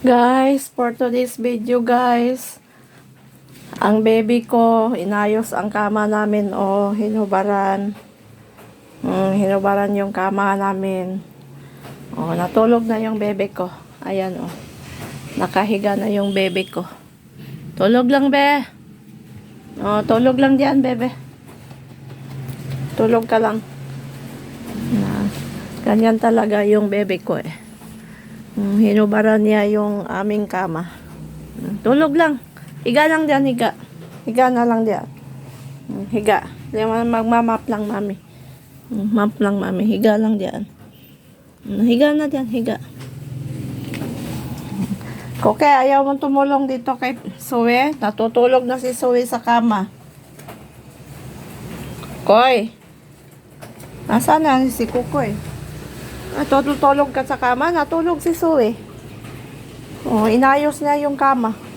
Guys, for today's video guys, ang baby ko, inayos ang kama namin o hinubaran. Mm, hinubaran yung kama namin. O, natulog na yung bebe ko. Ayan o. Nakahiga na yung bebe ko. Tulog lang, be. O, tulog lang diyan, bebe. Tulog ka lang. Na, ganyan talaga yung bebe ko eh. Mm, hinubaran niya yung aming kama. Mm, Tulog lang. Higa lang diyan, higa. Higa na lang diyan. Mm, Higa. Di man magmamap lang, mami. Map lang, mami. Higa lang diyan. Mm, Higa na diyan, higa. Koke, ayaw mong tumulong dito kay Zoe. Natutulog na si Zoe sa kama. Koy. Nasaan na si Kukoy? Natutulog ka sa kama, natulog si Zoe. Oh, inayos niya yung kama.